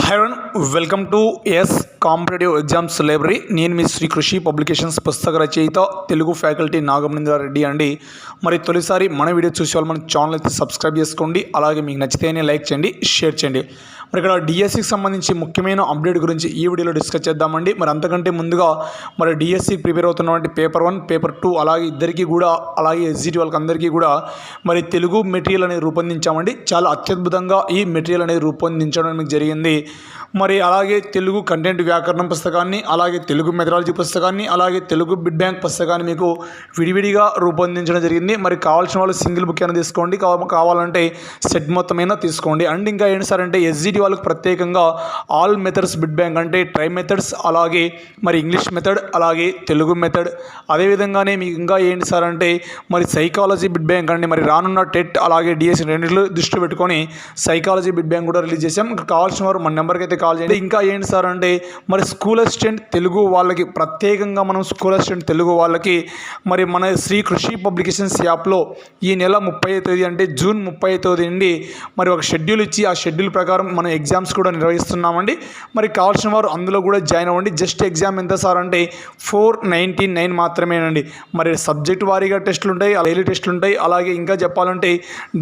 Hi one welcome to S competitive exams library నేను మీ శ్రీ కృషి పబ్లికేషన్స్ పుస్తక రచయిత తెలుగు ఫ్యాకల్టీ నాగమనేంద్ర రెడ్డి అండి. మరి తొలిసారి మన వీడియో చూసే వాళ్ళు మన ఛానల్ అయితే సబ్స్క్రైబ్ చేసుకోండి. అలాగే మీకు నచ్చితేనే లైక్ చేయండి షేర్ చేయండి. మరి ఇక్కడ డిఎస్సికి సంబంధించి ముఖ్యమైన అప్డేట్ గురించి ఈ వీడియోలో డిస్కస్ చేద్దామండి. మరి అంతకంటే ముందుగా మరి డిఎస్సి ప్రిపేర్ అవుతున్నటువంటి పేపర్ వన్ పేపర్ టూ అలాగే ఇద్దరికీ కూడా అలాగే ఎస్జిటి వాళ్ళకి అందరికీ కూడా మరి తెలుగు మెటీరియల్ అనేది రూపొందించామండి. చాలా అత్యద్భుతంగా ఈ మెటీరియల్ అనేది రూపొందించడం మీకు జరిగింది. మరి అలాగే తెలుగు కంటెంట్ వ్యాకరణం పుస్తకాన్ని అలాగే తెలుగు మెథడాలజీ పుస్తకాన్ని అలాగే తెలుగు బిడ్ బ్యాంక్ పుస్తకాన్ని మీకు విడివిడిగా రూపొందించడం జరిగింది. మరి కావాల్సిన వాళ్ళు సింగిల్ బుక్ అయినా తీసుకోండి. కావాలంటే సెట్ మొత్తమైనా తీసుకోండి. అండ్ ఇంకా ఏంటి సార్ అంటే ఎస్జిటి వాళ్ళకి ప్రత్యేకంగా ఆల్ మెథడ్స్ బిడ్ బ్యాంక్ అంటే ట్రై మెథడ్స్ అలాగే మరి ఇంగ్లీష్ మెథడ్ అలాగే తెలుగు మెథడ్ అదేవిధంగానే మీకు ఇంకా ఏంటి సార్ అంటే మరి సైకాలజీ బిడ్ బ్యాంక్ అండి. మరి రానున్న టెట్ అలాగే డిఎస్సి రెండింటిలో దృష్టి పెట్టుకొని సైకాలజీ బిడ్ బ్యాంక్ కూడా రిలీజ్ చేసాం కావాల్సిన వారు మన నెంబర్కి అయితే కాల్ చేయండి. ఇంకా ఏంటి సార్ అంటే మరి స్కూల్ అసిస్టెంట్ తెలుగు వాళ్ళకి ప్రత్యేకంగా మనం స్కూల్ అసిస్టెంట్ తెలుగు వాళ్ళకి మరి మన శ్రీ కృషి పబ్లికేషన్స్ యాప్లో ఈ నెల ముప్పై తేదీ అంటే జూన్ ముప్పై తేదీ నుండి మరి ఒక షెడ్యూల్ ఇచ్చి ఆ షెడ్యూల్ ప్రకారం మనం ఎగ్జామ్స్ కూడా నిర్వహిస్తున్నామండి. మరి కావాల్సిన వారు అందులో కూడా జాయిన్ అవ్వండి. జస్ట్ ఎగ్జామ్ ఎంత సార్ అంటే ఫోర్ నైంటీ నైన్ మాత్రమేనండి. మరి సబ్జెక్ట్ వారీగా టెస్టులు ఉంటాయి డైలీ టెస్టులు ఉంటాయి అలాగే ఇంకా చెప్పాలంటే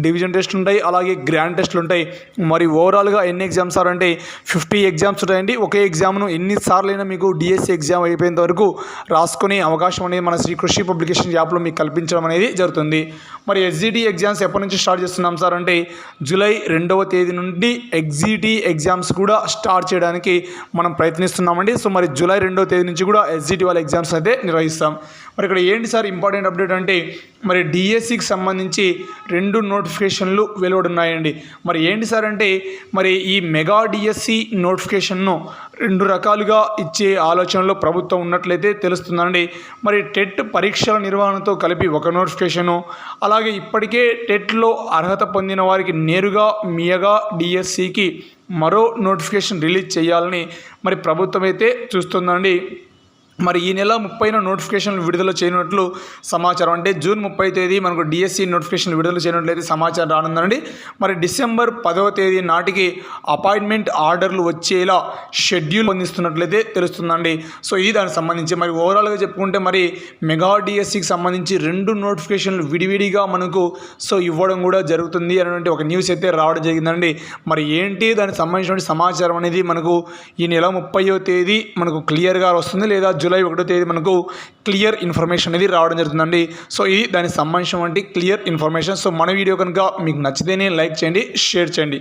డివిజన్ టెస్టులు ఉంటాయి అలాగే గ్రాండ్ టెస్టులు ఉంటాయి మరి ఓవరాల్గా ఎన్ని ఎగ్జామ్స్ సార్ అంటే ఫిఫ్టీ ఎగ్జామ్స్ ఉంటాయండి. ఒకే ఎగ్జామ్ను ఎన్నిసార్లు అయినా మీకు డిఎస్సి ఎగ్జామ్ అయిపోయేంత వరకు రాసుకునే అవకాశం అనేది మన శ్రీ కృషి పబ్లికేషన్ యాప్లో మీకు కల్పించడం అనేది జరుగుతుంది. మరి ఎస్జిటి ఎగ్జామ్స్ ఎప్పటి నుంచి స్టార్ట్ చేస్తున్నాం సార్ అంటే జూలై రెండవ తేదీ నుండి ఎగ్జిట్ ఎగ్జామ్స్ కూడా స్టార్ట్ చేయడానికి మనం ప్రయత్నిస్తున్నామండి. సో మరి జూలై రెండో తేదీ నుంచి కూడా ఎస్జిటి వాళ్ళ ఎగ్జామ్స్ అయితే నిర్వహిస్తాం. మరి ఇక్కడ ఏంటి సార్ ఇంపార్టెంట్ అప్డేట్ అంటే మరి డిఎస్సికి సంబంధించి రెండు నోటిఫికేషన్లు వెలువడున్నాయండి. మరి ఏంటి సార్ అంటే మరి ఈ మెగా డిఎస్సి నోటిఫికేషన్ను రెండు రకాలుగా ఇచ్చే ఆలోచనలో ప్రభుత్వం ఉన్నట్లయితే తెలుస్తుందండి. మరి టెట్ పరీక్షల నిర్వహణతో కలిపి ఒక నోటిఫికేషను అలాగే ఇప్పటికే టెట్లో అర్హత పొందిన వారికి నేరుగా మియగా డిఎస్సికి మరో నోటిఫికేషన్ రిలీజ్ చేయాలని మరి ప్రభుత్వం అయితే చూస్తుందండి. మరి ఈ నెల ముప్పైన నోటిఫికేషన్లు విడుదల చేయనున్నట్లు సమాచారం. అంటే జూన్ ముప్పై తేదీ మనకు డిఎస్సి నోటిఫికేషన్ విడుదల చేయనట్లయితే సమాచారం రానుందండి. మరి డిసెంబర్ పదవ తేదీ నాటికి అపాయింట్మెంట్ ఆర్డర్లు వచ్చేలా షెడ్యూల్ పొందిస్తున్నట్లయితే తెలుస్తుందండి. సో ఇది దానికి సంబంధించి మరి ఓవరాల్గా చెప్పుకుంటే మరి మెగా డిఎస్సికి సంబంధించి రెండు నోటిఫికేషన్లు విడివిడిగా మనకు సో ఇవ్వడం కూడా జరుగుతుంది అనేటువంటి ఒక న్యూస్ అయితే రావడం జరిగిందండి. మరి ఏంటి దానికి సంబంధించిన సమాచారం అనేది మనకు ఈ నెల ముప్పయో తేదీ మనకు క్లియర్గా వస్తుంది లేదా జూలై ఒకటో తేదీ మనకు క్లియర్ ఇన్ఫర్మేషన్ అనేది రావడం జరుగుతుందండి. సో ఇది దానికి సంబంధించినటువంటి క్లియర్ ఇన్ఫర్మేషన్. సో మన వీడియో కనుక మీకు నచ్చితేనే లైక్ చేయండి షేర్ చేయండి.